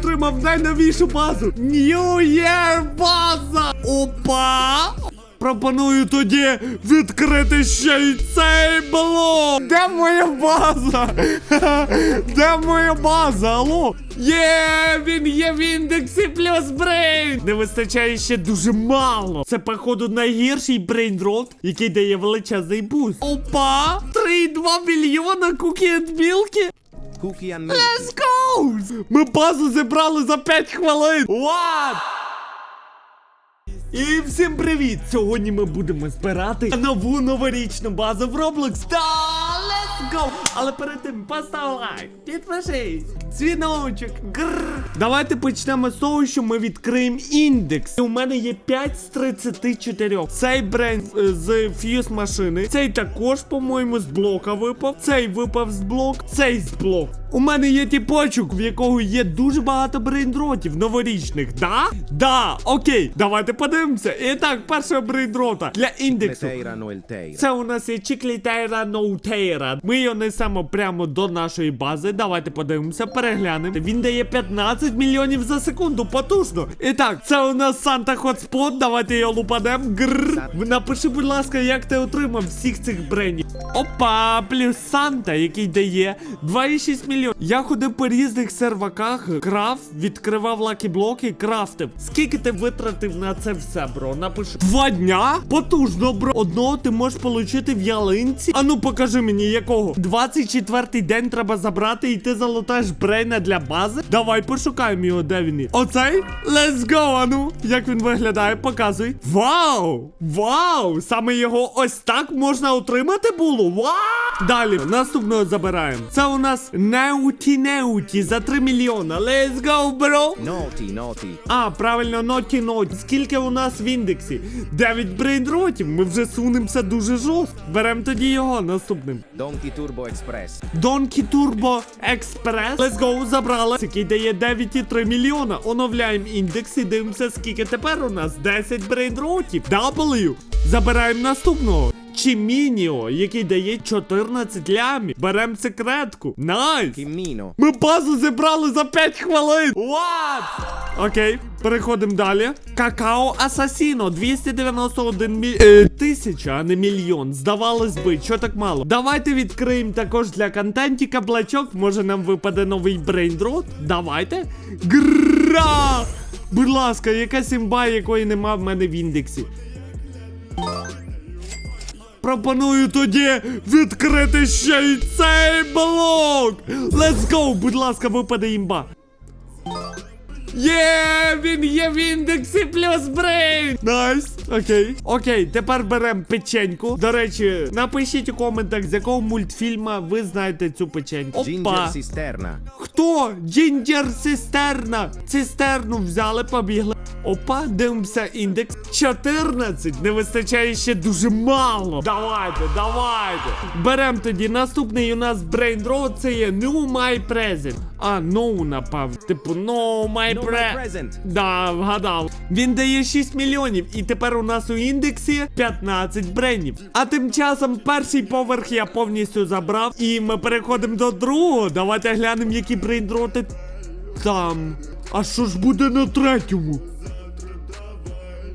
отримав найновішу базу. New Year база! Опа! Пропоную тоді відкрити ще й цей блок. Де моя база? Де моя база? Алло? Є, він є в індексі плюс брейн. Не вистачає ще дуже мало. Це, походу, найгірший брейнрот, який дає величезний буст. Опа! 3,2 мільйона кукі and мілки. Cookie and milk. Let's go! Ми базу зібрали за 5 хвилин. What? І всім привіт! Сьогодні ми будемо збирати нову новорічну базу в Roblox. Та let's go! Але перед тим постав лайк, підпишись, дзвіночок, гррр. Давайте почнемо з того, що ми відкриємо індекс. І У мене є 5 з 34. Цей бренд е, з фьюз машини. Цей також, по-моєму, з блока випав. Цей випав з блок, цей з блок. У мене є тіпочок, в якого є дуже багато брейндротів новорічних. Да? Да, окей, давайте подивимося. І так, першого брейндрота для індексу. Це у нас є Чіклітейра Ноутейра. Ми його несемо прямо до нашої бази. Давайте подивимося, переглянемо. Він дає 15 мільйонів за секунду, потужно. І так, це у нас Санта Хотспот. Давайте його лупанем. Грррр. Ви Напиши, будь ласка, як ти отримав всіх цих бренів. Опа, плюс Санта, який дає 2,6 мільйонів. Я ходив по різних серваках, крав, відкривав лакі-блоки, крафтив. Скільки ти витратив на це все, бро? Напиши. Два дня? Потужно, бро. Одного ти можеш отримати в ялинці. А ну покажи мені, якого. 24-й день треба забрати, і ти залутаєш брейна для бази. Давай пошукаємо його, де він є. Оцей? Let's go, а ну. Як він виглядає? Показуй. Вау! Вау! Саме його ось так можна отримати було. Вау! Далі, наступного забираємо. Це у нас Неуті Неуті за 3 мільйона. Let's go, бро! Noti, noti. А, правильно, ноті ноті. Скільки у нас в індексі? 9 брейнротів. Ми вже сунемося дуже жорстко. Беремо тоді його наступним. Donkey Turbo Express. Donkey Turbo Express. Let's go, забрали. Який дає 9,3 мільйона. Оновляємо індекс і дивимося, скільки тепер у нас. 10 брейнротів. W. Забираємо наступного. Чімініо, який дає 14 лямів. Беремо секретку. Найс! Kimmino. Ми базу зібрали за 5 хвилин. What? Окей, переходимо далі. Какао Асасіно 291 мі... е, тисяча, а не мільйон. Здавалось би, що так мало. Давайте відкриємо також для контентіка блачок. Може нам випаде новий брейндрот? Давайте. Гра! Будь ласка, якась імба, якої нема в мене в індексі. Пропоную тоді відкрити ще й цей блок. Let's go! Будь ласка, випаде імба. Є, він є в індексі плюс брейн. Найс. Окей. Окей, тепер беремо печеньку. До речі, напишіть у коментах, з якого мультфільма ви знаєте цю печеньку. Опа. Cisterna. Хто? Джинджер Сістерна. Цистерну взяли, побігли. Опа, дивимося індекс. 14. Не вистачає ще дуже мало. Давайте, давайте. Берем тоді наступний у нас брейндрот, це є New My Present. А, no, напав. Типу, no my No, my present. Да, вгадав. Він дає 6 мільйонів, і тепер у нас у індексі 15 бренів. А тим часом перший поверх я повністю забрав, і ми переходимо до другого. Давайте глянемо, які брейндроти там. А що ж буде на третьому?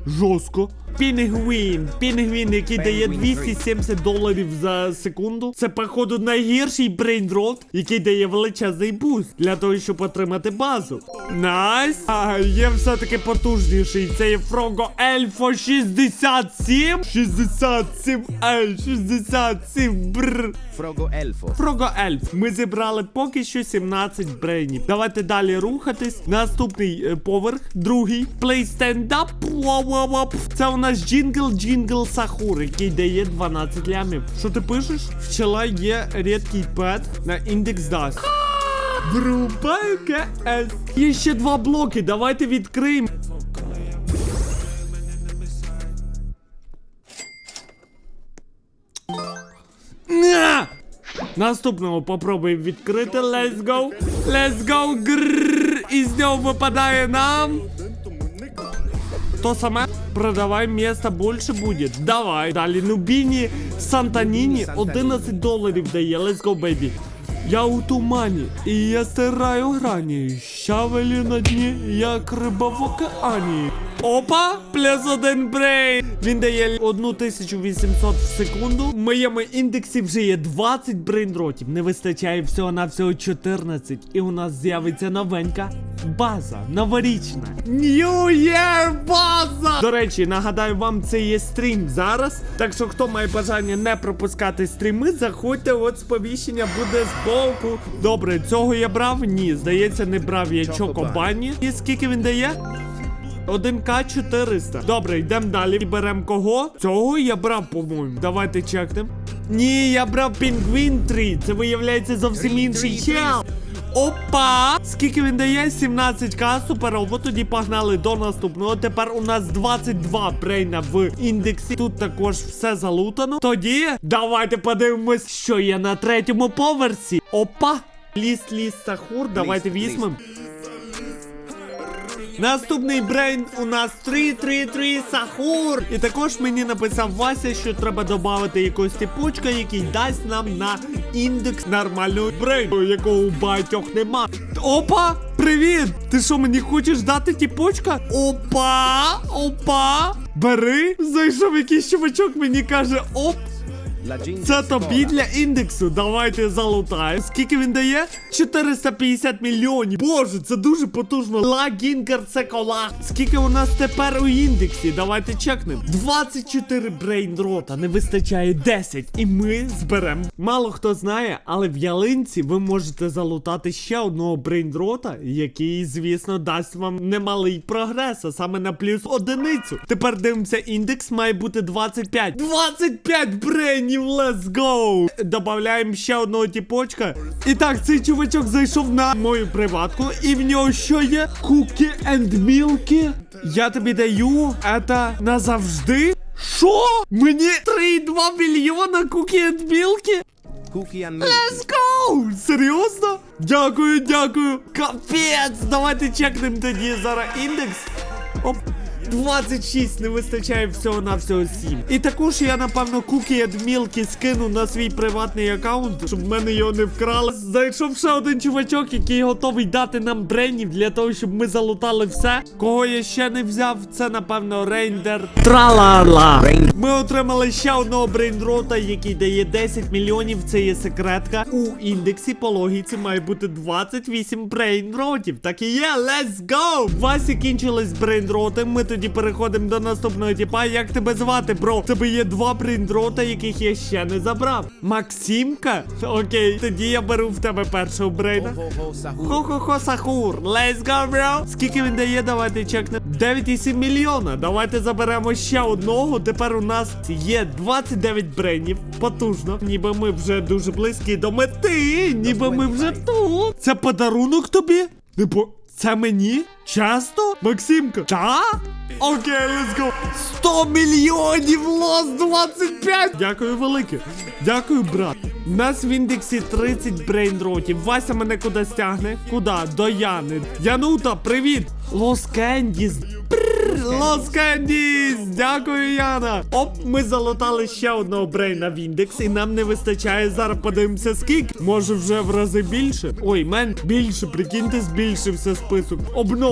Жорстко. Пінгвін. Пінгвін, який дає 270 доларів за секунду. Це, походу, найгірший брейндрот, який дає величезний буст для того, щоб отримати базу. Найс. А, є все-таки потужніший. Це є Фрого Ельфо 67. 67 Ей, 67 бррр. Frogo Elfo. Фрого Ельф. Ми зібрали поки що 17 брейнів. Давайте далі рухатись. Наступний е, поверх, другий. Play stand up. Це у нас джингл джингл Сахур, який дає 12 лямів. Що ти пишеш? Вчора є рідкий пет на індекс даст. Врубай КС. Є ще два блоки. Давайте відкриємо. На! Наступного попробуємо відкрити. Let's go. Let's go. Грррр. І з нього випадає нам. То саме. Продавай место больше будет. Давай. Далі Нубіні Сантаніні 11 доларів дає. Let's go, baby. Я у тумані, і я стираю грані. Щавелі на дні, як риба в океані. Опа! Плюс один брейн! Він дає 1800 в секунду. В моєму індексі вже є 20 брейнротів. Не вистачає всього на всього 14. І у нас з'явиться новенька база. Новорічна. New Year база! До речі, нагадаю вам, це є стрім зараз. Так що, хто має бажання не пропускати стріми, заходьте, от сповіщення буде збоку. Добре, цього я брав? Ні, здається, не брав я. Чокобані. І скільки він дає? 1К 400. Добре, йдемо далі. Беремо кого? Цього я брав, по-моєму. Давайте чекнемо. Ні, я брав Пінгвін 3. Це виявляється зовсім інший чел. Опа! Скільки він дає? 17к, суперово. Тоді погнали до наступного. Тепер у нас 22 брейна в індексі. Тут також все залутано. Тоді давайте подивимось, що є на третьому поверсі. Опа! Ліс, ліс, сахур. Давайте візьмемо. Наступний брейн у нас 333 Сахур. І також мені написав Вася, що треба додати якогось типочка, який дасть нам на індекс нормального брейну, якого у багатьох нема. Опа! Привіт! Ти що, мені хочеш дати типочка? Опа! Опа! Бери! Зайшов якийсь чувачок, мені каже, оп! Це тобі для індексу. Давайте залутаємо. Скільки він дає? 450 мільйонів. Боже, це дуже потужно. Ла Гінгер це кола. Скільки у нас тепер у індексі? Давайте чекнемо. 24 брейндрота. Не вистачає 10. І ми зберемо. Мало хто знає, але в ялинці ви можете залутати ще одного брейндрота, який, звісно, дасть вам немалий прогрес, а саме на плюс одиницю. Тепер дивимося, індекс має бути 25. 25 брейнів, let's go! Добавляємо ще одного тіпочка. І так, цей чувачок зайшов на мою приватку, і в нього що є? Кукі енд мілкі. Я тобі даю это назавжди. Що? Мені 3,2 мільйона кукі енд мілкі? Cookie and Milk. Let's go! Серйозно? Дякую, дякую. Капець! Давайте чекнемо тоді зараз індекс. Оп. 26 не вистачає всього на всього 7. І також я, напевно, куки від мілки скину на свій приватний аккаунт, щоб в мене його не вкрали. Зайшов ще один чувачок, який готовий дати нам бренів для того, щоб ми залутали все. Кого я ще не взяв, це напевно рейндер. Тралала! Ми отримали ще одного брейндрота, який дає 10 мільйонів. Це є секретка. У індексі по логіці має бути 28 брейндротів. Так і є, let's go! У Васі кінчились брейндроти. Ми тоді переходимо до наступного типа. Як тебе звати, бро? Тебе є два брейндрота, яких я ще не забрав. Максимка? Окей, тоді я беру в тебе першого Sahur. Хо-хо-хо, Сахур, let's go, bro! Скільки він дає, давайте чекнемо. 9,7 мільйона. Давайте заберемо ще одного. Тепер у нас є 29 бренів. Потужно. Ніби ми вже дуже близькі до мети. Ніби ми вже тут. Це подарунок тобі? Типу, це мені? Часто? Максимка? Та? Окей, let's go. 100 мільйонів лос 25. Дякую велике. Дякую, брат. У нас в індексі 30 брейнротів. Вася мене кудись тягне. Куда? До Яни. Янута, привіт! Лос Кендіс. Лос Кендіс! Дякую, Яна! Оп, ми залутали ще одного брейна в індекс, і нам не вистачає. Зараз подивимося скільки. Може вже в рази більше. Ой, мен більше, прикиньте, збільшився список.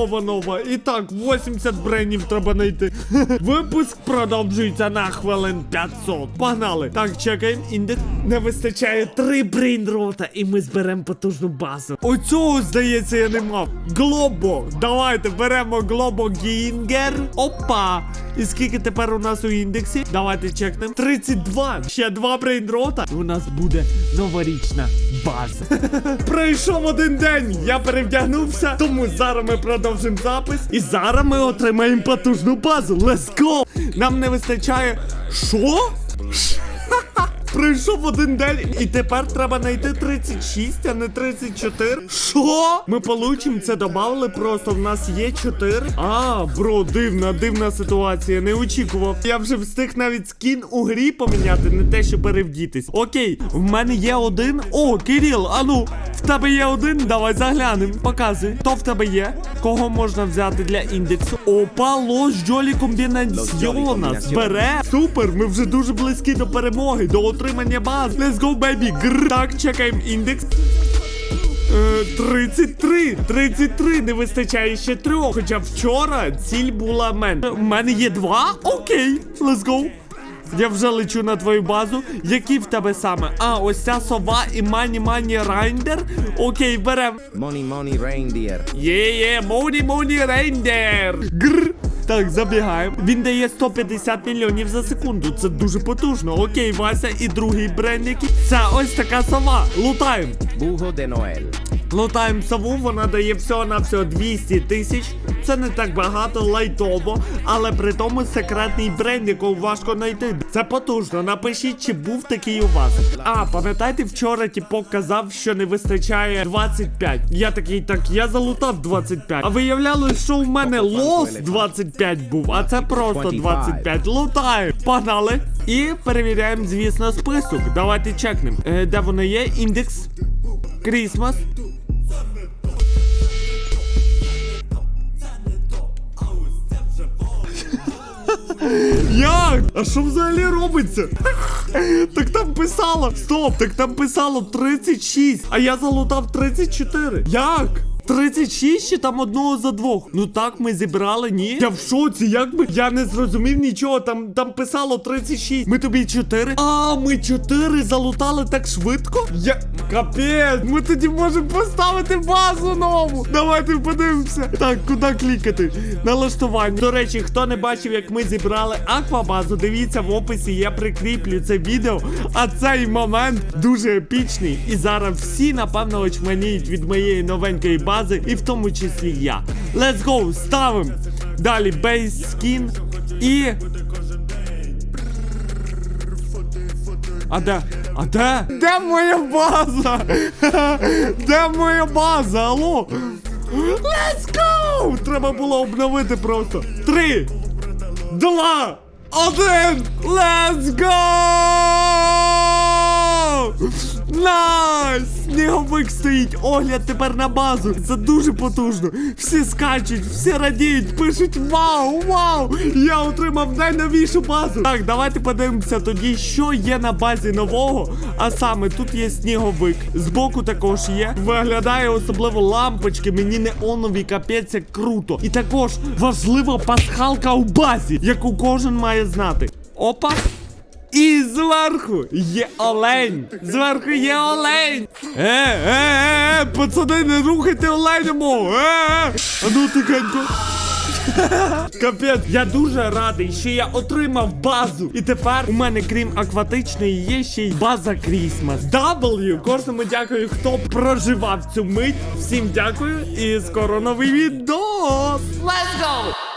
Обнова нова. І так, 80 брейнів треба знайти. Випуск продовжується на хвилин 500. Погнали. Так, чекаємо. Індекс не вистачає три брейнрота, і ми зберемо потужну базу. Оцього, здається, я не мав. Глобо. Давайте беремо Глобо Гінгер. Опа. І скільки тепер у нас у індексі? Давайте чекнемо. 32. Ще два брейнрота. І у нас буде новорічна база. Пройшов один день. Я перевдягнувся. Тому зараз ми продовжимо запис. І зараз ми отримаємо потужну базу. Let's go! Нам не вистачає. Що? Пройшов один день, і тепер треба знайти 36, а не 34. Що? Ми получимо це добавили, просто в нас є 4. А, бро, дивна, дивна ситуація. Не очікував. Я вже встиг навіть скін у грі поміняти, не те, що перевдітись. Окей, в мене є один. О, Кирил, ану, в тебе є один? Давай заглянем. Показуй. Хто в тебе є? Кого можна взяти для індексу? Опа, лос Джолі комбінаціона. Збере. Супер, ми вже дуже близькі до перемоги, до отримання баз. Let's go, baby. Гр. Так, чекаємо індекс. Е, 33, 33, не вистачає ще трьох. Хоча вчора ціль була менше. У мене є два? Окей, let's go. Я вже лечу на твою базу. Які в тебе саме? А, ось ця сова і мані мані райндер. Окей, берем. Money, money, reindeer. Є-є, моні моні рейндер. Гр. Так, забігаємо. Він дає 150 мільйонів за секунду. Це дуже потужно. Окей, Вася, і другий бренд який. Це ось така сова. Лутаємо. Буго де Ноель. Лутаємо сову, вона дає всього на всього 200 тисяч. Це не так багато, лайтово, але при тому секретний бренд, якого важко знайти. Це потужно. Напишіть, чи був такий у вас. А, пам'ятаєте, вчора типок казав, що не вистачає 25. Я такий, так, я залутав 25. А виявлялось, що в мене лос 25 був, а це просто 25. Лутаємо. Погнали. І перевіряємо, звісно, список. Давайте чекнемо. Е, де воно є? Індекс. Крісмас. Як? А що взагалі робиться? Так там писало. Стоп, так там писало 36, а я залутав 34. Як? 36 чи там одного за двох? Ну так ми зібрали, ні? Я в шоці, як би я не зрозумів нічого. Там там писало 36. Ми тобі 4. А, ми 4 залутали так швидко? Я. Капець, ми тоді можемо поставити базу нову. Давайте подивимося. Так, куди клікати? Налаштування. До речі, хто не бачив, як ми зібрали аквабазу, дивіться в описі, я прикріплю це відео. А цей момент дуже епічний. І зараз всі, напевно, очманіють від моєї новенької бази, і в тому числі я. Let's go, ставимо. Далі бейс скін і. А де? А де? Де моя база? Де моя база? Алло? Let's go! Треба було обновити просто. Три, два, один! Let's go! Найс! Сніговик стоїть, огляд тепер на базу. Це дуже потужно. Всі скачуть, всі радіють, пишуть вау, вау! Я отримав найновішу базу. Так, давайте подивимося тоді, що є на базі нового. А саме тут є сніговик. Збоку також є. Виглядає особливо лампочки, мені неонові капець як круто. І також важлива пасхалка у базі, яку кожен має знати. Опа! І зверху є олень. Зверху є олень. Е, е, е, е, пацани, не рухайте оленя мого. Е, е. А ну тихенько. Капець, я дуже радий, що я отримав базу. І тепер у мене, крім акватичної, є ще й база Крісмас. W! Кожному дякую, хто проживав цю мить. Всім дякую і скоро новий відос. Let's go!